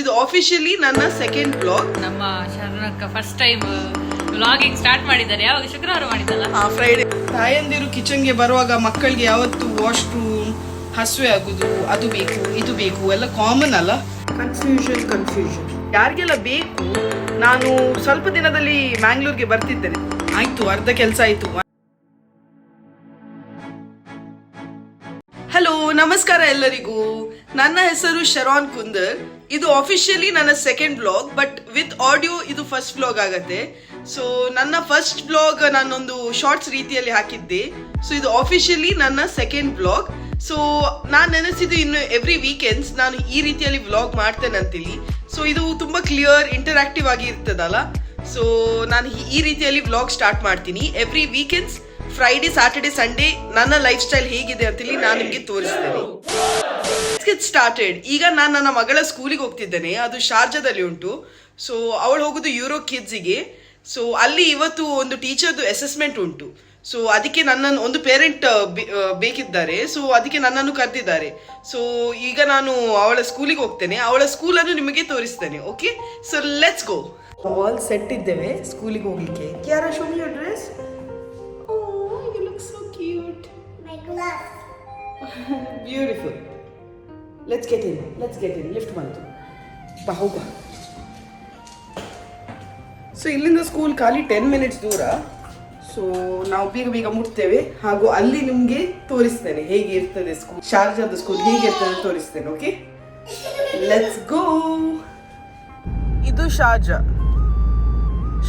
ಇದು ಆಫಿಷಿಯಲಿ ನನ್ನ second blog ನಮ್ಮ ಶರಣಕ್ಕ ಫಸ್ಟ್ ಟೈಮ್ ವ್ಲಾಗಿಂಗ್ ಸ್ಟಾರ್ಟ್ ಮಾಡಿದ್ದಾರೆ. ಯಾವಾಗ? ಶುಕ್ರವಾರ ಮಾಡಿದ್ದಲ್ಲ? ಫ್ರೈಡೆ ತಾಯಂದಿರು ಕಿಚನ್ಗೆ ಬರುವಾಗ ಮಕ್ಕಳಿಗೆ ಯಾವತ್ತು ವಾಶ್ರೂಮ್ ಹಸುವೆ ಆಗುದು ಅದು ಬೇಕು ಇದು ಬೇಕು ಎಲ್ಲ ಕಾಮನ್ ಅಲ್ಲ? ಕನ್ಫ್ಯೂಷನ್ ಕನ್ಫ್ಯೂಷನ್ ಯಾರಿಗೆಲ್ಲ ಬೇಕು ನಾನು ಸ್ವಲ್ಪ ದಿನದಲ್ಲಿ ಮ್ಯಾಂಗ್ಳೂರ್ಗೆ ಬರ್ತಿದ್ದೇನೆ ಆಯ್ತು ಅರ್ಧ ಕೆಲಸ ಆಯ್ತು. ನಮಸ್ಕಾರ ಎಲ್ಲರಿಗೂ. ನನ್ನ ಹೆಸರು ಶರಾನ್ ಕುಂದರ್. ಇದು ಅಫಿಷಿಯಲಿ ನನ್ನ second blog but with audio ಇದು ಫಸ್ಟ್ ಬ್ಲಾಗ್ ಆಗತ್ತೆ. ಸೊ ನನ್ನ ಫಸ್ಟ್ ಬ್ಲಾಗ್ ನಾನೊಂದು ಶಾರ್ಟ್ಸ್ ರೀತಿಯಲ್ಲಿ ಹಾಕಿದ್ದೆ. ಸೊ ಇದು ಅಫಿಷಿಯಲಿ ನನ್ನ ಸೆಕೆಂಡ್ ಬ್ಲಾಗ್ ಸೊ ನಾನು ನೆನೆಸಿದ್ದು ಇನ್ನು ಎವ್ರಿ ವೀಕೆಂಡ್ಸ್ ನಾನು ಈ ರೀತಿಯಲ್ಲಿ ವ್ಲಾಗ್ ಮಾಡ್ತೇನೆ ಅಂತೇಳಿ ಸೊ ಇದು ತುಂಬಾ ಕ್ಲಿಯರ್ ಇಂಟರಾಕ್ಟಿವ್ ಆಗಿ ಇರ್ತದಲ್ಲ. ಸೊ ನಾನು ಈ- ಈ ರೀತಿಯಲ್ಲಿ ವ್ಲಾಗ್ ಸ್ಟಾರ್ಟ್ ಮಾಡ್ತೀನಿ. Every weekends Friday Saturday Sunday ನನ್ನ ಲೈಫ್ ಸ್ಟೈಲ್ ಹೇಗಿದೆ ಅಂತೇಳಿ ನಾನು ನಿಮಗೆ ತೋರಿಸ್ತೇನೆ. ಸ್ಟಾರ್ಟೆಡ್ ಈಗ ನಾನು ನನ್ನ ಮಗಳ ಸ್ಕೂಲಿಗೆ ಹೋಗ್ತಿದ್ದೇನೆ. ಅದು ಶಾರ್ಜಾದಲ್ಲಿ ಉಂಟು. ಸೊ ಅವಳು ಹೋಗೋದು ಯೂರೋ ಕಿಡ್ಸಿಗೆ ಸೊ ಅಲ್ಲಿ ಇವತ್ತು ಒಂದು ಟೀಚರ್ದು ಅಸೆಸ್ಮೆಂಟ್ ಉಂಟು. ಸೊ ಅದಕ್ಕೆ ನನ್ನನ್ನು ಒಂದು ಪೇರೆಂಟ್ ಬೇಕಿದ್ದಾರೆ. ಸೊ ಅದಕ್ಕೆ ನನ್ನನ್ನು ಕರೆದಿದ್ದಾರೆ. ಸೊ ಈಗ ನಾನು ಅವಳ ಸ್ಕೂಲಿಗೆ ಹೋಗ್ತೇನೆ. ಅವಳ ಸ್ಕೂಲನ್ನು ನಿಮಗೆ ತೋರಿಸ್ತೇನೆ okay so let's go all set ಇದ್ದೇವೆ ಸ್ಕೂಲಿಗೆ ಹೋಗ್ಲಿಕ್ಕೆ. ಕ್ಯಾರ show dress My glass. Beautiful. Let's get in. Let's get in. Lift ಬಂತು ಬಾ ಹೋಗುವ ಸೊ ಇಲ್ಲಿಂದ ಸ್ಕೂಲ್ ಖಾಲಿ ಟೆನ್ ಮಿನಿಟ್ಸ್ ದೂರ. ಸೊ ನಾವು ಬೇಗ ಬೇಗ ಮುಟ್ತೇವೆ. ಹಾಗೂ ಅಲ್ಲಿ ನಿಮಗೆ ತೋರಿಸ್ತೇನೆ ಹೇಗೆ ಇರ್ತದೆ ಸ್ಕೂಲ್ ಶಾರ್ಜಾದ ಸ್ಕೂಲ್ ಹೇಗೆ ಇರ್ತದೆ ತೋರಿಸ್ತೇನೆ ಓಕೆ ಲೆಟ್ಸ್ ಗೋ ಇದು ಶಾರ್ಜಾ.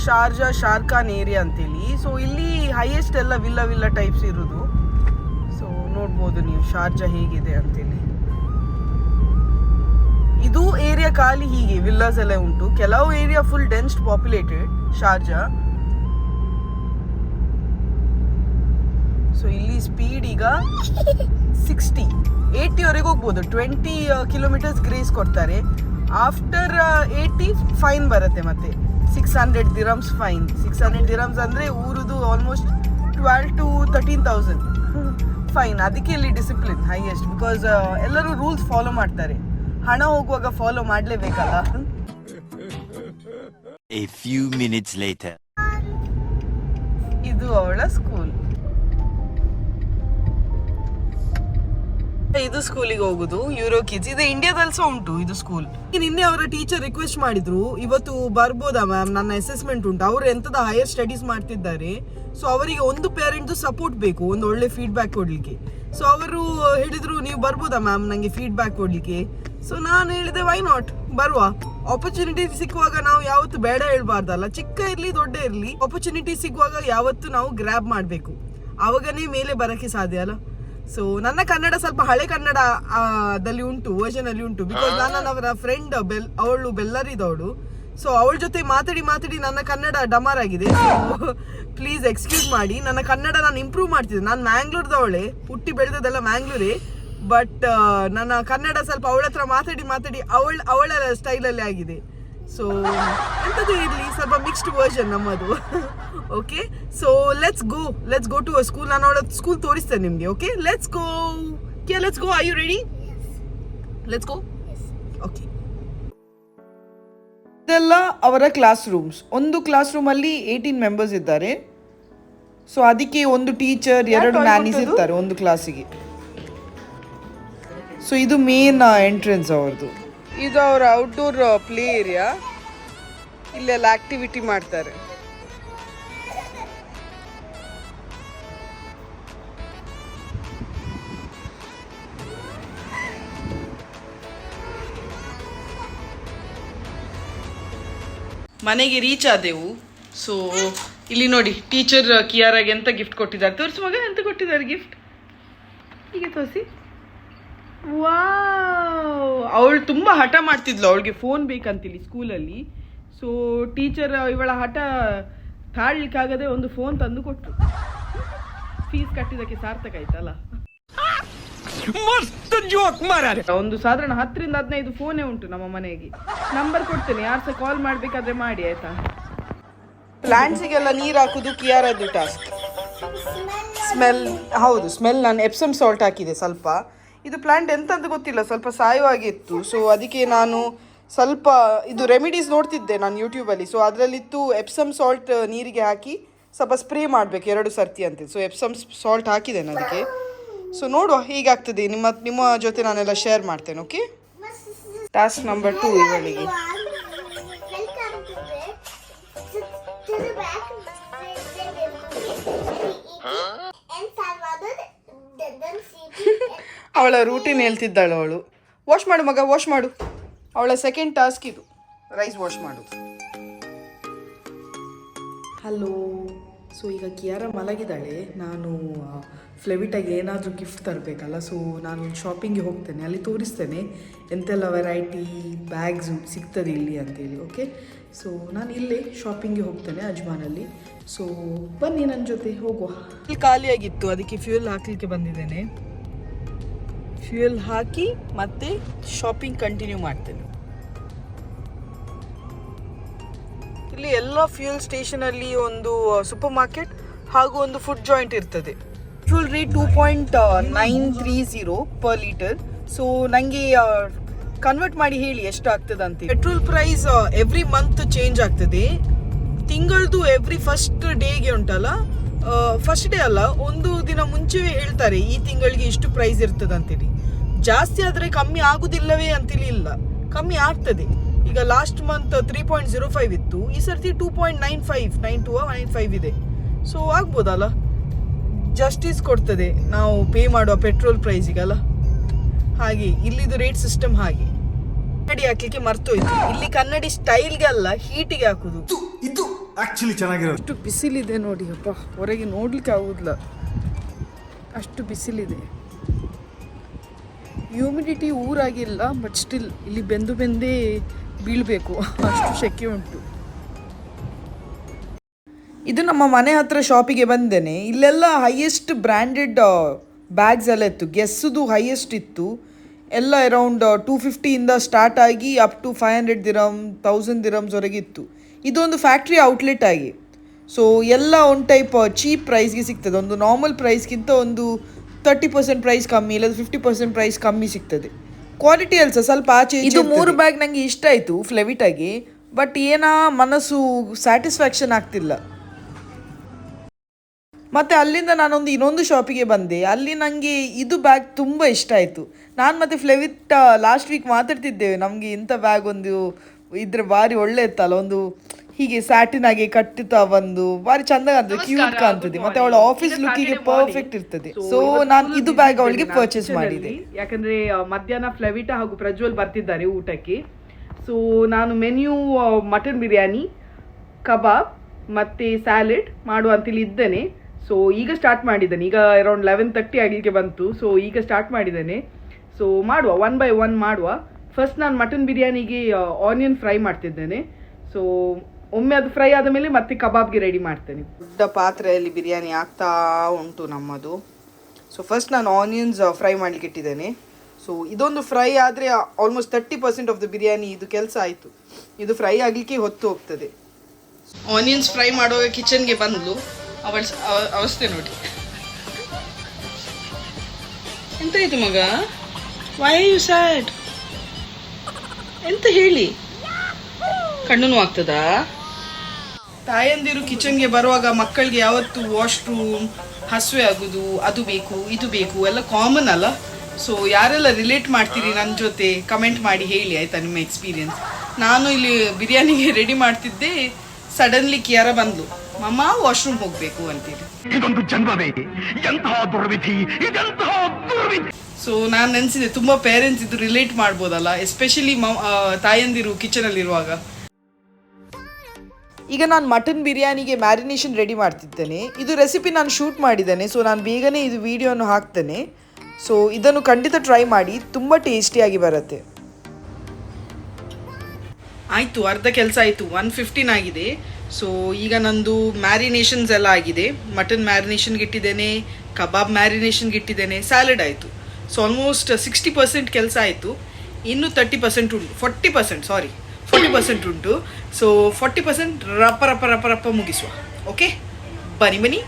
ಶಾರ್ಜಾ, ಶಾರ್ಖಾನ್ ಏರಿಯಾ ಅಂತೇಳಿ. ಸೊ ಇಲ್ಲಿ ಹೈಯೆಸ್ಟ್ ಎಲ್ಲ ವಿಲ್ಲ ವಿಲ್ಲ ಟೈಪ್ಸ್ ಇರೋದು. ನೋಡ್ಬೋದು ನೀವು. ಶಾರ್ಜಾ ಹೇಗಿದೆ ಅಂತೇಳಿ. ಇದು ಏರಿಯಾ ಖಾಲಿ ಹೀಗೆ, ವಿಲ್ಲಾಸ್ ಎಲ್ಲ ಉಂಟು. ಕೆಲವು area full densed populated Sharjah. So ಇಲ್ಲಿ ಸ್ಪೀಡ್ ಈಗ ಸಿಕ್ಸ್ಟಿ ಏಯ್ಟಿವರೆಗೆ ಹೋಗ್ಬೋದು. ಟ್ವೆಂಟಿ ಕಿಲೋಮೀಟರ್ಸ್ ಗ್ರೇಸ್ ಕೊಡ್ತಾರೆ. ಆಫ್ಟರ್ ಏಯ್ಟಿ ಫೈನ್ ಬರುತ್ತೆ ಮತ್ತೆ. Six hundred dirhams fine six hundred dirhams ಅಂದರೆ ಊರದು almost twelve to thirteen thousand fine ಅದಕ್ಕೆ ಇಲ್ಲಿ ಡಿಸಿಪ್ಲಿನ್ ಹೈಯೆಸ್ಟ್ ಬಿಕಾಸ್ ಎಲ್ಲರೂ ರೂಲ್ಸ್ ಫಾಲೋ ಮಾಡ್ತಾರೆ. ಹಣ ಹೋಗುವಾಗ ಫಾಲೋ ಮಾಡಲೇಬೇಕಲ್ಲ? A few minutes later. ಇದು ಅವಳ ಸ್ಕೂಲ್ ಇದು ಸ್ಕೂಲಿಗೆ ಹೋಗುದು ಯೂರೋ ಕಿಡ್ಸ್ ಇದು ಇಂಡಿಯಾದಲ್ಲಿ ಸಹ ಉಂಟು ಇದು ಸ್ಕೂಲ್ ನಿನ್ನೆ ಅವರ ಟೀಚರ್ ರಿಕ್ವೆಸ್ಟ್ ಮಾಡಿದ್ರು, ಇವತ್ತು ಬರ್ಬೋದಾ ಮ್ಯಾಮ್ ನನ್ನ ಅಸೆಸ್ಮೆಂಟ್ ಉಂಟು. ಅವರು ಎಂತದ ಹೈಯರ್ ಸ್ಟಡೀಸ್ ಮಾಡ್ತಿದ್ದಾರೆ. ಸೊ ಅವರಿಗೆ ಒಂದು ಪೇರೆಂಟ್ ಸಪೋರ್ಟ್ ಬೇಕು, ಒಂದು ಒಳ್ಳೆ ಫೀಡ್ಬ್ಯಾಕ್ ಕೊಡ್ಲಿಕ್ಕೆ. ಸೊ ಅವರು ಹೇಳಿದ್ರು, ನೀವು ಬರ್ಬೋದಾ ಮ್ಯಾಮ್ ನಂಗೆ ಫೀಡ್ಬ್ಯಾಕ್ ಕೊಡ್ಲಿಕ್ಕೆ. ಸೊ ನಾನು ಹೇಳಿದೆ ವೈ ನಾಟ್ ಬರುವ. ಆಪರ್ಚುನಿಟಿ ಸಿಕ್ಕುವಾಗ ನಾವು ಯಾವತ್ತು ಬೇಡ ಹೇಳ್ಬಾರ್ದಲ್ಲ ಚಿಕ್ಕ ಇರ್ಲಿ, ದೊಡ್ಡ ಇರ್ಲಿ ಆಪರ್ಚುನಿಟಿ ಸಿಗುವಾಗ ಯಾವತ್ತು ನಾವು ಗ್ರ್ಯಾಬ್ ಮಾಡಬೇಕು. ಆವಾಗನೇ ಮೇಲೆ ಬರಕ್ಕೆ ಸಾಧ್ಯ ಅಲ್ಲ. ಸೊ ನನ್ನ ಕನ್ನಡ ಸ್ವಲ್ಪ ಹಳೆ ಕನ್ನಡ ದಲ್ಲಿ ಉಂಟು ವರ್ಷನ್ ಅಲ್ಲಿ ಉಂಟು. ಬಿಕಾಸ್ ನಾನು ಅವರ ಫ್ರೆಂಡ್ ಬೆಲ್ ಅವಳು ಬೆಲ್ಲರಿದವಳು. ಸೊ ಅವಳ ಜೊತೆ ಮಾತಾಡಿ ಮಾತಾಡಿ ನನ್ನ ಕನ್ನಡ ಡಮಾರ್ ಆಗಿದೆ. ಪ್ಲೀಸ್ ಎಕ್ಸ್ಕ್ಯೂಸ್ ಮಾಡಿ. ನನ್ನ ಕನ್ನಡ ನಾನು ಇಂಪ್ರೂವ್ ಮಾಡ್ತಿದ್ದೆ. ನಾನು ಮ್ಯಾಂಗ್ಳೂರ್ದವಳೆ ಹುಟ್ಟಿ ಬೆಳೆದದೆಲ್ಲ ಮ್ಯಾಂಗ್ಳೂರೇ. ಬಟ್ ನನ್ನ ಕನ್ನಡ ಸ್ವಲ್ಪ ಅವಳ ಹತ್ರ ಮಾತಾಡಿ ಮಾತಾಡಿ ಅವಳ ಅವಳ ಸ್ಟೈಲಲ್ಲಿ ಆಗಿದೆ. ಸೊ ಎಂಥದ್ದು ಇರಲಿ ಸ್ವಲ್ಪ ಮಿಕ್ಸ್ಡ್ ವರ್ಷನ್ ನಮ್ಮದು. Okay so let's go let's go to a school ನಾನು ಅವಳ ಸ್ಕೂಲ್ ತೋರಿಸ್ತೇನೆ ನಿಮಗೆ okay let's go K let's go I you ready let's go okay ಇದೆಲ್ಲ ಅವರ ಕ್ಲಾಸ್ ರೂಮ್ಸ್ ಒಂದು ಕ್ಲಾಸ್ ರೂಮಲ್ಲಿ ಏಯ್ಟೀನ್ ಮೆಂಬರ್ಸ್ ಇದ್ದಾರೆ. ಸೊ ಅದಕ್ಕೆ ಒಂದು ಟೀಚರ್ ಎರಡು ಮ್ಯಾನೇಜ್ ಇರ್ತಾರೆ ಒಂದು ಕ್ಲಾಸಿಗೆ ಸೊ ಇದು ಮೇನ್ ಎಂಟ್ರೆನ್ಸ್ ಅವ್ರದ್ದು. ಇದು ಅವರ ಔಟ್ಡೋರ್ ಪ್ಲೇ ಏರಿಯಾ ಇಲ್ಲೆಲ್ಲ ಆಕ್ಟಿವಿಟಿ ಮಾಡ್ತಾರೆ. ಮನೆಗೆ ರೀಚ್ ಆದೆವು. ಸೊ ಇಲ್ಲಿ ನೋಡಿ ಟೀಚರ್ ಕಿಯಾರಾಗೆ ಎಂತ ಗಿಫ್ಟ್ ಕೊಟ್ಟಿದ್ದಾರೆ? ತೋರಿಸು ಮಗ, ಎಂತ ಕೊಟ್ಟಿದ್ದಾರೆ ಗಿಫ್ಟ್ ಹೀಗೆ ತೋರಿಸಿ. ವಾವ್ ಅವಳು ತುಂಬ ಹಠ ಮಾಡ್ತಿದ್ಲು ಅವಳಿಗೆ ಫೋನ್ ಬೇಕಂತೇಳಿ ಸ್ಕೂಲಲ್ಲಿ ಸೊ ಟೀಚರ್ ಇವಳ ಹಠ ತಾಳ್ಲಿಕ್ಕಾಗದೆ ಒಂದು ಫೋನ್ ತಂದು ಕೊಟ್ಟರು ಫೀಸ್ ಕಟ್ಟಿದಕ್ಕೆ ಸಾರ್ಥಕ ಆಯ್ತಲ್ಲ? ಒಂದು ಸಾಧಾರಣ ಹತ್ತರಿಂದ ಹದಿನೈದು ಫೋನೇ ಉಂಟು ನಮ್ಮ ಮನೆಗೆ. ನಂಬರ್ ಕೊಡ್ತೇನೆ ಯಾರು ಸಹ ಕಾಲ್ ಮಾಡ್ಬೇಕಾದ್ರೆ ಮಾಡಿ ಆಯ್ತಾ? ಪ್ಲಾಂಟ್ಸಿಗೆಲ್ಲ ನೀರು ಹಾಕುದು ಕಿಯಾರದ್ದು ಟಾಸ್ಕ್ ಸ್ಮೆಲ್ ಹೌದು ಸ್ಮೆಲ್ ನಾನು ಎಪ್ಸಮ್ ಸಾಲ್ಟ್ ಹಾಕಿದೆ ಸ್ವಲ್ಪ. ಇದು ಪ್ಲಾಂಟ್ ಎಂತ ಅಂತ ಗೊತ್ತಿಲ್ಲ, ಸ್ವಲ್ಪ ಸಾಯುವಾಗಿತ್ತು. ಸೊ ಅದಕ್ಕೆ ನಾನು ಸ್ವಲ್ಪ ಇದು ರೆಮಿಡೀಸ್ ನೋಡ್ತಿದ್ದೆ ನಾನು ಯೂಟ್ಯೂಬಲ್ಲಿ. ಸೊ ಅದರಲ್ಲಿತ್ತು ಎಪ್ಸಮ್ ಸಾಲ್ಟ್ ನೀರಿಗೆ ಹಾಕಿ ಸ್ವಲ್ಪ ಸ್ಪ್ರೇ ಮಾಡಬೇಕು ಎರಡು ಸರ್ತಿ ಅಂತ. ಸೊ ಎಪ್ಸಮ್ ಸಾಲ್ಟ್ ಹಾಕಿದ್ದೇನೆ ಅದಕ್ಕೆ. ಸೊ ನೋಡುವ ಹೇಗಾಗ್ತದೆ. ನಿಮ್ಮ ನಿಮ್ಮ ಜೊತೆ ನಾನೆಲ್ಲ ಶೇರ್ ಮಾಡ್ತೇನೆ ಓಕೆ ಟಾಸ್ಕ್ ನಂಬರ್ ಟು ಇವಳಿಗೆ. ಅವಳ ರೂಟೀನ್ ಹೇಳ್ತಿದ್ದಾಳು ಅವಳು. ವಾಶ್ ಮಾಡು ಮಗ ವಾಶ್ ಮಾಡು. ಅವಳ ಸೆಕೆಂಡ್ ಟಾಸ್ಕ್ ಇದು. ರೈಸ್ ವಾಶ್ ಮಾಡು. ಹಲೋ ಸೊ ಈಗ ಕಿಯಾರ ಮಲಗಿದ್ದಾಳೆ. ನಾನು ಫ್ಲೆವಿಟಾಗಿ ಏನಾದರೂ ಗಿಫ್ಟ್ ತರಬೇಕಲ್ಲ? ಸೊ ನಾನು ಶಾಪಿಂಗ್ಗೆ ಹೋಗ್ತೇನೆ. ಅಲ್ಲಿ ತೋರಿಸ್ತೇನೆ. ಎಂತೆಲ್ಲ ವೆರೈಟಿ ಬ್ಯಾಗ್ಸು ಸಿಗ್ತದೆ ಇಲ್ಲಿ ಅಂತೇಳಿ ಓಕೆ ಸೊ ನಾನು ಇಲ್ಲೇ ಶಾಪಿಂಗ್ಗೆ ಹೋಗ್ತೇನೆ ಅಜ್ಮಾನಲ್ಲಿ ಸೊ ಬನ್ನಿ ನನ್ನ ಜೊತೆ ಹೋಗುವ. ಇಲ್ಲಿ ಖಾಲಿಯಾಗಿತ್ತು. ಅದಕ್ಕೆ ಫ್ಯೂಲ್ ಹಾಕಲಿಕ್ಕೆ ಬಂದಿದ್ದೇನೆ. ಫ್ಯೂಯಲ್ ಹಾಕಿ ಮತ್ತೆ ಶಾಪಿಂಗ್ ಕಂಟಿನ್ಯೂ ಮಾಡ್ತೇನೆ. ಇಲ್ಲಿ ಎಲ್ಲ ಫ್ಯೂಯಲ್ ಸ್ಟೇಷನಲ್ಲಿ ಒಂದು ಸೂಪರ್ ಮಾರ್ಕೆಟ್ ಹಾಗೂ ಒಂದು ಫುಡ್ ಜಾಯಿಂಟ್ ಇರ್ತದೆ. Fuel rate two point nine three zero per litre so ನನಗೆ ಕನ್ವರ್ಟ್ ಮಾಡಿ ಹೇಳಿ ಎಷ್ಟು ಆಗ್ತದೆ ಅಂತ petrol price every month change ಆಗ್ತದೆ. ತಿಂಗಳದು ಎವ್ರಿ ಫಸ್ಟ್ ಡೇಗೆ ಉಂಟಲ್ಲ ಫಸ್ಟ್ ಡೇ ಅಲ್ಲ, ಒಂದು ದಿನ ಮುಂಚೆವೇ ಹೇಳ್ತಾರೆ, ಈ ತಿಂಗಳಿಗೆ ಇಷ್ಟು ಪ್ರೈಸ್ ಇರ್ತದೆ ಅಂತೇಳಿ ಜಾಸ್ತಿ ಆದರೆ ಕಮ್ಮಿ ಆಗುದಿಲ್ಲವೇ ಅಂತೇಳಿ ಇಲ್ಲ. ಕಮ್ಮಿ ಆಗ್ತದೆ. ಈಗ last month three point zero five ಇತ್ತು, ಈ ಸರ್ತಿ two point nine five nine two nine five ಇದೆ. ಸೊ ಆಗ್ಬೋದಲ್ಲ? ಜಸ್ಟಿಸ್ ಕೊಡ್ತದೆ. ನಾವು ಪೇ ಮಾಡುವ ಪೆಟ್ರೋಲ್ ಪ್ರೈಸಿಗಲ್ಲ ಹಾಗೆ, ಇಲ್ಲಿದು ರೇಟ್ ಸಿಸ್ಟಮ್ ಹಾಗೆ. ಕನ್ನಡಿ ಹಾಕ್ಲಿಕ್ಕೆ ಮರ್ತೋಯ್ತು. ಇಲ್ಲಿ ಕನ್ನಡಿ ಸ್ಟೈಲ್ಗೆ ಅಲ್ಲ ಹೀಟಿಗೆ ಹಾಕುದು. ಇದು ಆಕ್ಚುಲಿ ಚೆನ್ನಾಗಿರೋದು. ಅಷ್ಟು ಬಿಸಿಲಿದೆ ನೋಡಿ ಅಪ್ಪ. ಹೊರಗೆ ನೋಡ್ಲಿಕ್ಕೆ ಆಗುದಿಲ್ಲ. ಅಷ್ಟು ಬಿಸಿಲಿದೆ. ಹ್ಯೂಮಿಡಿಟಿ ಊರಾಗಿಲ್ಲ ಬಟ್ ಸ್ಟಿಲ್ ಇಲ್ಲಿ ಬೆಂದು ಬೆಂದೇ ಬೀಳಬೇಕು. ಅಷ್ಟು ಶೆಕೆ ಉಂಟು. ಇದು ನಮ್ಮ ಮನೆ ಹತ್ರ ಶಾಪಿಗೆ ಬಂದೇನೆ. ಇಲ್ಲೆಲ್ಲ ಹೈಯೆಸ್ಟ್ ಬ್ರ್ಯಾಂಡೆಡ್ ಬ್ಯಾಗ್ಸ್ ಎಲ್ಲ ಇತ್ತು. ಗೆಸ್ಸುದು ಹೈಯೆಸ್ಟ್ ಇತ್ತು. ಎಲ್ಲ ಅರೌಂಡ್ ಟೂ ಫಿಫ್ಟಿಯಿಂದ ಸ್ಟಾರ್ಟ್ ಆಗಿ up to five hundred dirham thousand ದಿರಮ್ಸ್ವರೆಗೆ ಇತ್ತು. ಇದೊಂದು ಫ್ಯಾಕ್ಟ್ರಿ ಔಟ್ಲೆಟ್ ಆಗಿ. ಸೊ ಎಲ್ಲ ಒಂದು ಟೈಪ್ ಚೀಪ್ ಪ್ರೈಸ್ಗೆ ಸಿಗ್ತದೆ. ಒಂದು ನಾರ್ಮಲ್ ಪ್ರೈಸ್ಗಿಂತ ಒಂದು ತರ್ಟಿ ಪರ್ಸೆಂಟ್ ಪ್ರೈಸ್ ಕಮ್ಮಿ ಇಲ್ಲ ಫಿಫ್ಟಿ ಪರ್ಸೆಂಟ್ ಪ್ರೈಸ್ ಕಮ್ಮಿ ಸಿಗ್ತದೆ. ಕ್ವಾಲಿಟಿ ಅಲ್ಸ ಸ್ವಲ್ಪ ಆಚೆ ಇದು ಮೂರು ಬ್ಯಾಗ್ ನನಗೆ ಇಷ್ಟ ಆಯಿತು ಫ್ಲೆವಿಟಾಗಿ ಬಟ್ ಏನ ಮನಸ್ಸು ಸ್ಯಾಟಿಸ್ಫ್ಯಾಕ್ಷನ್ ಆಗ್ತಿಲ್ಲ. ಮತ್ತೆ ಅಲ್ಲಿಂದ ನಾನೊಂದು ಇನ್ನೊಂದು ಶಾಪಿಗೆ ಬಂದೆ. ಅಲ್ಲಿ ನನಗೆ ಇದು ಬ್ಯಾಗ್ ತುಂಬ ಇಷ್ಟ ಆಯಿತು. ನಾನು ಮತ್ತೆ ಫ್ಲೆವಿಟ್ ಲಾಸ್ಟ್ ವೀಕ್ ಮಾತಾಡ್ತಿದ್ದೇವೆ. ನಮಗೆ ಇಂಥ ಬ್ಯಾಗ್ ಒಂದು ಇದ್ರೆ ಭಾರಿ ಒಳ್ಳೆ ಇತ್ತಲ್ಲ ಒಂದು ಹೀಗೆ ಸ್ಯಾಟಿನ್ ಆಗಿ ಕಟ್ಟಿತ ಒಂದು ಭಾರಿ ಚಂದ ಕಾಣ್ತದೆ ಕ್ಯೂಟ್ ಕಾಣ್ತದೆ. ಮತ್ತೆ ಅವಳ ಆಫೀಸ್ ಲುಕ್ಕಿಗೆ ಪರ್ಫೆಕ್ಟ್ ಇರ್ತದೆ. ಸೊ ನಾನು ಇದು ಬ್ಯಾಗ್ ಅವಳಿಗೆ ಪರ್ಚೇಸ್ ಮಾಡಿದೆ. ಯಾಕಂದ್ರೆ ಮಧ್ಯಾಹ್ನ ಫ್ಲೆವಿಟಾ ಹಾಗೂ ಪ್ರಜ್ವಲ್ ಬರ್ತಿದ್ದಾರೆ ಊಟಕ್ಕೆ. ಸೊ ನಾನು ಮೆನ್ಯೂ ಮಟನ್ ಬಿರಿಯಾನಿ ಕಬಾಬ್ ಮತ್ತೆ ಸ್ಯಾಲೆಡ್ ಮಾಡುವ ಅಂತೇಳಿ ಇದ್ದೇನೆ. ಸೊ ಈಗ ಸ್ಟಾರ್ಟ್ ಮಾಡಿದ್ದೇನೆ. ಈಗ ಅರೌಂಡ್ ಲೆವೆನ್ ತರ್ಟಿ ಆಗಲಿಕ್ಕೆ ಬಂತು. ಸೊ ಈಗ ಸ್ಟಾರ್ಟ್ ಮಾಡಿದ್ದೇನೆ. ಸೊ ಮಾಡುವ ಒನ್ ಬೈ ಒನ್ ಮಾಡುವ. ಫಸ್ಟ್ ನಾನು ಮಟನ್ ಬಿರಿಯಾನಿಗೆ ಆನಿಯನ್ ಫ್ರೈ ಮಾಡ್ತಿದ್ದೇನೆ. ಸೊ ಒಮ್ಮೆ ಅದು ಫ್ರೈ ಆದ ಮೇಲೆ ಮತ್ತೆ ಕಬಾಬ್ಗೆ ರೆಡಿ ಮಾಡ್ತೇನೆ. ದೊಡ್ಡ ಪಾತ್ರೆಯಲ್ಲಿ ಬಿರಿಯಾನಿ ಆಗ್ತಾ ಉಂಟು ನಮ್ಮದು. ಸೊ ಫಸ್ಟ್ ನಾನು ಆನಿಯನ್ಸ್ ಫ್ರೈ ಮಾಡಲಿಕ್ಕೆ ಇಟ್ಟಿದ್ದೇನೆ. ಸೊ ಇದೊಂದು ಫ್ರೈ ಆದರೆ almost thirty percent of the biryani ಇದು ಕೆಲಸ ಆಯಿತು. ಇದು ಫ್ರೈ ಆಗಲಿಕ್ಕೆ ಹೊತ್ತು ಹೋಗ್ತದೆ. ಆನಿಯನ್ಸ್ ಫ್ರೈ ಮಾಡುವಾಗ ಕಿಚನ್ಗೆ ಬಂದ್ಲು. ಅವಳ ಅವಸ್ಥೆ ನೋಡಿ. ಎಂತ ಇದು ಮಗ ವೈ ಯು ಸ್ಯಾಡ್ ಎಂತ ಹೇಳಿ? ಕಣ್ಣು ನೋವಾಗ್ತದಾ ತಾಯಂದಿರು ಕಿಚನ್ಗೆ ಬರುವಾಗ ಮಕ್ಕಳಿಗೆ ಯಾವತ್ತು ವಾಶ್ರೂಮ್ ಹಸುವೆ ಆಗುದು ಅದು ಬೇಕು ಇದು ಬೇಕು ಎಲ್ಲ ಕಾಮನ್ ಅಲ್ಲ. ಸೊ ಯಾರೆಲ್ಲ ರಿಲೇಟ್ ಮಾಡ್ತೀರಿ ನನ್ನ ಜೊತೆ ಕಮೆಂಟ್ ಮಾಡಿ ಹೇಳಿ ಆಯ್ತಾ ನಿಮ್ಮ ಎಕ್ಸ್ಪೀರಿಯನ್ಸ್ ನಾನು ಇಲ್ಲಿ ಬಿರಿಯಾನಿಗೆ ರೆಡಿ ಮಾಡ್ತಿದ್ದೆ ಸಡನ್ಲಿ ಕಿಯಾರ ಬಂದ್ಲು. ಮಮ್ಮ ವಾಶ್ರೂಮ್ ಹೋಗ್ಬೇಕು ಅಂತೀರಿ ಇದೊಂದು ಜನ್ಮವೇ. ಎಂತಹ ದುರ್ವಿಧಿ ಇದೆಂತಹ ದುರ್ವಿಧಿ. ಸೊ ನಾನು ನೆನೆಸಿದೆ ತುಂಬ ಪೇರೆಂಟ್ಸ್ ಇದು ರಿಲೇಟ್ ಮಾಡ್ಬೋದಲ್ಲ ಎಸ್ಪೆಷಲಿ ತಾಯಂದಿರು ಕಿಚನಲ್ಲಿರುವಾಗ ಈಗ ನಾನು ಮಟನ್ ಬಿರಿಯಾನಿಗೆ ಮ್ಯಾರಿನೇಷನ್ ರೆಡಿ ಮಾಡ್ತಿದ್ದೇನೆ. ಇದು ರೆಸಿಪಿ ನಾನು ಶೂಟ್ ಮಾಡಿದ್ದೇನೆ ಸೊ ನಾನು ಬೇಗನೆ ಇದು ವಿಡಿಯೋನು ಹಾಕ್ತೇನೆ. ಸೊ ಇದನ್ನು ಖಂಡಿತ ಟ್ರೈ ಮಾಡಿ, ತುಂಬ ಟೇಸ್ಟಿಯಾಗಿ ಬರುತ್ತೆ. ಆಯಿತು, ಅರ್ಧ ಕೆಲಸ ಆಯಿತು ಒನ್ ಫಿಫ್ಟೀನ್ ಆಗಿದೆ. ಸೊ ಈಗ ನಂದು ಮ್ಯಾರಿನೇಷನ್ಸ್ ಎಲ್ಲ ಆಗಿದೆ. ಮಟನ್ ಮ್ಯಾರಿನೇಷನ್ಗೆ ಇಟ್ಟಿದ್ದೇನೆ ಕಬಾಬ್ ಮ್ಯಾರಿನೇಷನ್ಗೆ ಇಟ್ಟಿದ್ದೇನೆ ಸ್ಯಾಲಡ್ ಆಯಿತು. ಸೊ ಆಲ್ಮೋಸ್ಟ್ ಸಿಕ್ಸ್ಟಿ ಪರ್ಸೆಂಟ್ ಕೆಲಸ ಆಯಿತು. ಇನ್ನೂ ತರ್ಟಿ ಪರ್ಸೆಂಟ್ ಉಂಟು forty percent sorry forty percent ಉಂಟು. ಸೊ ಫಾರ್ಟಿ ಪರ್ಸೆಂಟ್ ರಪ್ಪ ರಪ್ಪ ರಪ್ಪ ರಪ್ಪ ಮುಗಿಸುವ. ಓಕೆ ಬನ್ನಿ ಬನ್ನಿ.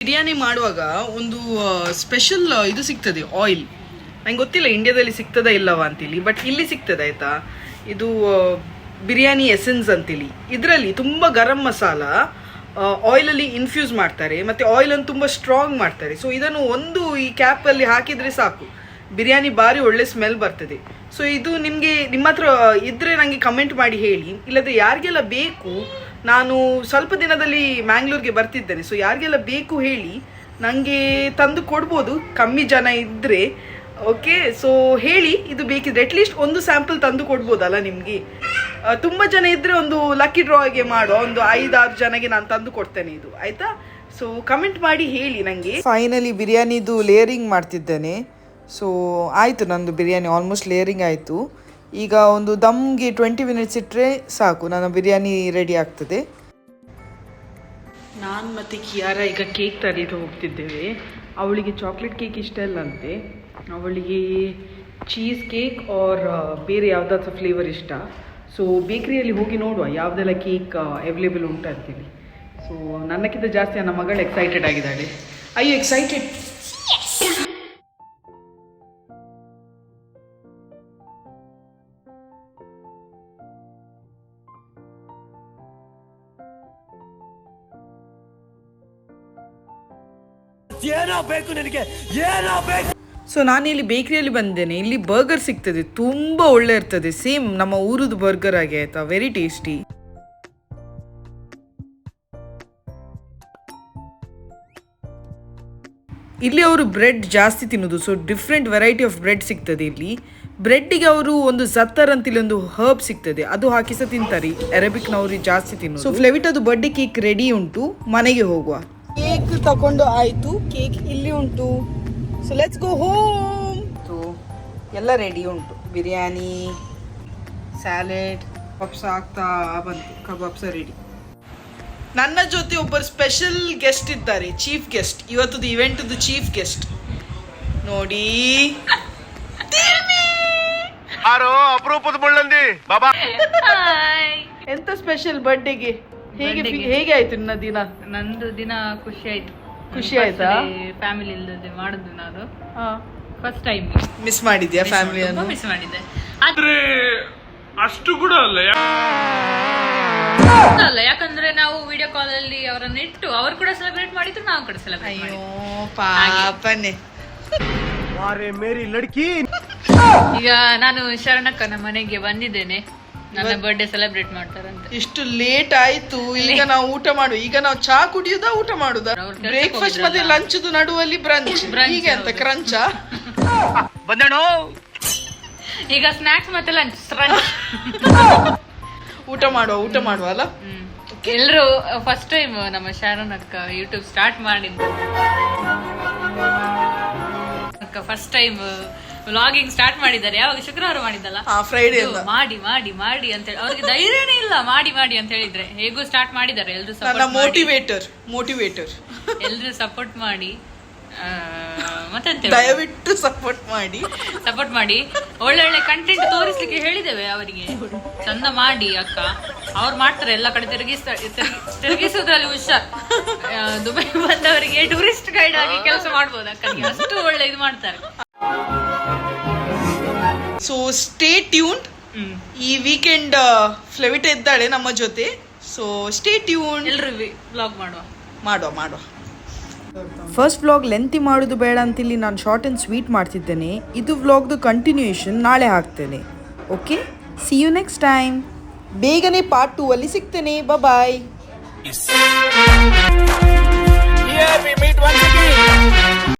ಬಿರಿಯಾನಿ ಮಾಡುವಾಗ ಒಂದು ಸ್ಪೆಷಲ್ ಇದು ಸಿಗ್ತದೆ ಆಯಿಲ್ ನಂಗೆ ಗೊತ್ತಿಲ್ಲ ಇಂಡಿಯಾದಲ್ಲಿ ಸಿಗ್ತದ ಇಲ್ಲವ ಅಂತೇಳಿ ಬಟ್ ಇಲ್ಲಿ ಸಿಗ್ತದೆ, ಆಯ್ತಾ? ಇದು ಬಿರಿಯಾನಿ ಎಸೆನ್ಸ್ ಅಂತೇಳಿ ಇದರಲ್ಲಿ ತುಂಬ ಗರಂ ಮಸಾಲ ಆಯಿಲಲ್ಲಿ ಇನ್ಫ್ಯೂಸ್ ಮಾಡ್ತಾರೆ, ಮತ್ತು ಆಯಿಲನ್ನು ತುಂಬ ಸ್ಟ್ರಾಂಗ್ ಮಾಡ್ತಾರೆ. ಸೊ ಇದನ್ನು ಒಂದು ಈ ಕ್ಯಾಪಲ್ಲಿ ಹಾಕಿದರೆ ಸಾಕು. ಬಿರಿಯಾನಿ ಭಾರಿ ಒಳ್ಳೆ ಸ್ಮೆಲ್ ಬರ್ತದೆ. ಸೊ ಇದು ನಿಮಗೆ, ನಿಮ್ಮ ಹತ್ರ ಇದ್ರೆ ನನಗೆ ಕಮೆಂಟ್ ಮಾಡಿ ಹೇಳಿ. ಇಲ್ಲದ್ರೆ ಯಾರಿಗೆಲ್ಲ ಬೇಕು, ನಾನು ಸ್ವಲ್ಪ ದಿನದಲ್ಲಿ ಮ್ಯಾಂಗ್ಳೂರ್ಗೆ ಬರ್ತಿದ್ದೇನೆ. ಸೊ ಯಾರಿಗೆಲ್ಲ ಬೇಕು ಹೇಳಿ ನನಗೆ ತಂದು ಕೊಡ್ಬೋದು. ಕಮ್ಮಿ ಜನ ಇದ್ದರೆ ಓಕೆ ಸೊ ಹೇಳಿ, ಇದು ಬೇಕಿದ್ರೆ ಅಟ್ಲೀಸ್ಟ್ ಒಂದು ಸ್ಯಾಂಪಲ್ ತಂದು ಕೊಡ್ಬೋದಲ್ಲ ನಿಮಗೆ? ತುಂಬ ಜನ ಇದ್ದರೆ ಒಂದು ಲಕ್ಕಿ ಡ್ರಾಗೆ ಮಾಡೋ, ಒಂದು ಐದಾರು ಜನಗೆ ನಾನು ತಂದು ಕೊಡ್ತೇನೆ ಇದು. ಆಯಿತಾ? ಸೊ ಕಮೆಂಟ್ ಮಾಡಿ ಹೇಳಿ ನನಗೆ ಫೈನಲಿ ಬಿರಿಯಾನಿದು ಲೇಯರಿಂಗ್ ಮಾಡ್ತಿದ್ದೇನೆ. ಸೊ ಆಯಿತು ನಂದು ಬಿರಿಯಾನಿ ಆಲ್ಮೋಸ್ಟ್ ಲೇಯರಿಂಗ್ ಆಯಿತು. ಈಗ ಒಂದು ದಮ್ಗೆ ಟ್ವೆಂಟಿ ಮಿನಿಟ್ಸ್ ಇಟ್ಟರೆ ಸಾಕು, ನನ್ನ ಬಿರಿಯಾನಿ ರೆಡಿ ಆಗ್ತದೆ. ನಾನು ಮತ್ತು ಕಿಯಾರ ಈಗ ಕೇಕ್ ತರಲಿಕ್ಕೆ ಹೋಗ್ತಿದ್ದೇವೆ. ಅವಳಿಗೆ ಚಾಕ್ಲೇಟ್ ಕೇಕ್ ಇಷ್ಟ ಇಲ್ಲ ಅವಳಿಗೆ ಚೀಸ್ ಕೇಕ್ ಆರ್ ಬೇರೆ ಯಾವುದಾದ್ರು ಫ್ಲೇವರ್ ಇಷ್ಟ. ಸೊ ಬೇಕ್ರಿಯಲ್ಲಿ ಹೋಗಿ ನೋಡುವ, ಯಾವುದೆಲ್ಲ ಕೇಕ್ ಅವೈಲೇಬಲ್ ಉಂಟು ಅಂತೇಳಿ ಸೊ ನನ್ನಕ್ಕಿಂತ ಜಾಸ್ತಿ ನನ್ನ ಮಗಳು ಎಕ್ಸೈಟೆಡ್ ಆಗಿದ್ದಾಳೆ. ಐ ಯು ಬೇಕು ಸೊ ನಾನು ಇಲ್ಲಿ ಬೇಕರಿಯಲ್ಲಿ ಬಂದೇನೆ ಇಲ್ಲಿ ಬರ್ಗರ್ ಸಿಗ್ತದೆ. ತುಂಬ ಒಳ್ಳೆ ಇರ್ತದೆ. ಸೇಮ್ ನಮ್ಮ ಊರದ್ದು ಬರ್ಗರ್ ಆಗಿ ಆಯ್ತಾ? ವೆರಿ ಟೇಸ್ಟಿ ಇಲ್ಲಿ ಅವರು ಬ್ರೆಡ್ ಜಾಸ್ತಿ ತಿನ್ನೋದು. So different variety of bread ಸಿಗ್ತದೆ ಇಲ್ಲಿ. ಬ್ರೆಡ್ಡಿಗೆ ಅವರು ಒಂದು ಸತ್ತರ್ ಅಂತ ಇಲ್ಲಿ ಒಂದು ಹರ್ಬ್ ಸಿಗ್ತದೆ. ಅದು ಹಾಕಿಸ ಸಹ ತಿಂತಾರೆ. ಅರೇಬಿಕ್ನವರು ಜಾಸ್ತಿ ತಿನ್ನೋದು. ಸೊ ಫ್ಲೆವಿಟದು ಬರ್ಡೇ ಕೇಕ್ ರೆಡಿ ಉಂಟು. ಮನೆಗೆ ಹೋಗುವ. ಕೇಕ್ ತಗೊಂಡು ಆಯ್ತು. ಕೇಕ್ ಇಲ್ಲಿ ಉಂಟು. So let's go home so ಎಲ್ಲ ರೆಡಿ ಉಂಟು. ಬಿರಿಯಾನಿ ಸ್ಯಾಲೆಡ್ ಕಬಾಬ್ಸ್ ಆಗ್ತಾ ಬಂತು. ಕಬಾಬ್ಸ ರೆಡಿ ನನ್ನ ಜೊತೆ ಒಬ್ಬರು ಸ್ಪೆಷಲ್ ಗೆಸ್ಟ್ ಇದ್ದಾರೆ. ಚೀಫ್ ಗೆಸ್ಟ್ ಇವತ್ತದು ಇವೆಂಟ್ದು ಚೀಫ್ ಗೆಸ್ಟ್ ನೋಡಿ. ಯಾರೋ? ಅಪರೂಪದ ಮುಳ್ಳಂದಿ. ಬಾಬಾ. ಎಂತ ಸ್ಪೆಷಲ್ ಬರ್ಡೇಗೆ ಹೇಗೆ? ಹೇಗೆ ಆಯ್ತು ನಿನ್ನ ದಿನ? ನಂದು ದಿನ ಖುಷಿ ಆಯ್ತು. ಖುಷಿ ಆಯ್ತಾ? ಫ್ಯಾಮಿಲಿ ಇಲ್ಲದೆ ಮಾಡುದು ನಾನು. ಫಸ್ಟ್ ಟೈಮ್ ಮಿಸ್ ಮಾಡಿದ್ಯಾ ಫ್ಯಾಮಿಲಿಯನ್ನು ಮಿಸ್ ಮಾಡಿದ್ದೆ ಅಷ್ಟು ಕೂಡ ಅಲ್ಲ ಅಲ್ಲ ಯಾಕಂದ್ರೆ ನಾವು ವಿಡಿಯೋ ಕಾಲ್ ಅಲ್ಲಿ ಅವರನ್ನ ಇಟ್ಟು ಅವ್ರು ಕೂಡ ಸೆಲೆಬ್ರೇಟ್ ಮಾಡಿದ್ರು ನಾವು ಕೂಡ ಸೆಲೆಬ್ರೇಟ್ ಅಯ್ಯೋ ಪಾಪನೆ. ಮಾರೆ ಮೇರಿ ಲಡ್ಕಿ. ಈಗ ನಾನು ಶರಣಕ್ಕನ ಮನೆಗೆ ಬಂದಿದ್ದೇನೆ. ನನ್ನ ಬರ್ಡೇ ಸೆಲೆಬ್ರೇಟ್ ಮಾಡ್ತಾರಂತೆ. ಇಷ್ಟು ಲೇಟ್ ಆಯ್ತು ಈಗ ನಾವು ಊಟ ಮಾಡುವ. ಈಗ ನಾವು ಚಾ ಕುಡಿಯುದಾ ಊಟ ಮಾಡುದಾ? ಬ್ರೇಕ್ಫಾಸ್ಟ್ ಮತ್ತೆ ಲಂಚ್ ಲಂಚ್ದು ನಡುವಲ್ಲಿ ಬ್ರಂಚ್ ಹೀಗೆ ಅಂತ. ಕ್ರಂಚ ಬಂದಣ ಈಗ ಸ್ನಾಕ್ಸ್ ಮತ್ತೆ ಲಂಚ್ ಊಟ ಮಾಡುವ ಊಟ ಮಾಡುವ ಅಲ್ಲ? ಎಲ್ಲರೂ ಫಸ್ಟ್ ಟೈಮ್ ನಮ್ಮ ಶಾರನ್ ಅಕ್ಕ ಯೂಟ್ಯೂಬ್ ಸ್ಟಾರ್ಟ್ ಮಾಡಿದ್ದು. ಅಕ್ಕ ಫಸ್ಟ್ ಟೈಮ್ ವ್ಲಾಗಿಂಗ್ ಸ್ಟಾರ್ಟ್ ಮಾಡಿದ್ದಾರೆ. ಯಾವಾಗ? ಶುಕ್ರವಾರ ಮಾಡಿದ್ದಲ್ಲ? ಫ್ರೈಡೆ ಮಾಡಿ ಮಾಡಿ ಮಾಡಿ ಅಂತ ಹೇಳಿ. ಅವ್ರಿಗೆ ಧೈರ್ಯನೇ ಇಲ್ಲ ಮಾಡಿ ಮಾಡಿ ಅಂತ ಹೇಳಿದ್ರೆ. ಹೇಗೂ ಸ್ಟಾರ್ಟ್ ಮಾಡಿದ್ದಾರೆ. ಎಲ್ರು ಮೋಟಿವೇಟರ್ ಮೋಟಿವೇಟರ್ ಎಲ್ರು ಸಪೋರ್ಟ್ ಮಾಡಿ. ಆ, ಮತ್ತೆಂತ ದಯವಿಟ್ಟು ಸಪೋರ್ಟ್ ಮಾಡಿ. ಸಪೋರ್ಟ್ ಮಾಡಿ. ಒಳ್ಳೆ ಒಳ್ಳೆ ಕಂಟೆಂಟ್ ತೋರಿಸ್ಲಿಕ್ಕೆ ಹೇಳಿದ್ದೇವೆ ಅವರಿಗೆ. ಚಂದ ಮಾಡಿ ಅಕ್ಕ. ಅವ್ರು ಮಾಡ್ತಾರೆ. ಎಲ್ಲ ಕಡೆ ತಿರುಗಿಸ್ತಾ ತಿರುಗಿ- ತಿರುಗಿಸೋದ್ರಲ್ಲಿ ಹುಷಾರ್. ದುಬೈ ಬಂದವರಿಗೆ ಟೂರಿಸ್ಟ್ ಗೈಡ್ ಆಗಿ ಕೆಲಸ ಮಾಡ್ಬೋದು ಅಕ್ಕ. ಅಷ್ಟು ಒಳ್ಳೆ ಇದು ಮಾಡ್ತಾರೆ. ಸೊ ಸ್ಟೇ ಟ್ಯೂನ್ಡ್ ಈ ವೀಕೆಂಡ್ ಫ್ಲೆವಿಟ ಇದ್ದಾಳೆ ನಮ್ಮ ಜೊತೆ. ಸೊ ಸ್ಟೇ ಟ್ಯೂನ್ ಎಲ್ಲರೂ ವ್ಲಾಗ್ ಮಾಡುವ. ಮಾಡುವ ಮಾಡುವ. ಫಸ್ಟ್ ವ್ಲಾಗ್ ಲೆಂತಿ ಮಾಡೋದು ಬೇಡ ಅಂತಿಲ್ಲಿ ನಾನು ಶಾರ್ಟ್ ಆ್ಯಂಡ್ ಸ್ವೀಟ್ ಮಾಡ್ತಿದ್ದೇನೆ. ಇದು ವ್ಲಾಗ್ದು ಕಂಟಿನ್ಯೂಯೇಷನ್ ನಾಳೆ ಹಾಕ್ತೇನೆ. Okay see you next time ಬೇಗನೆ ಪಾರ್ಟ್ ಟೂ ಅಲ್ಲಿ ಸಿಗ್ತೇನೆ. ಬಾಯ್ ಬಾಯ್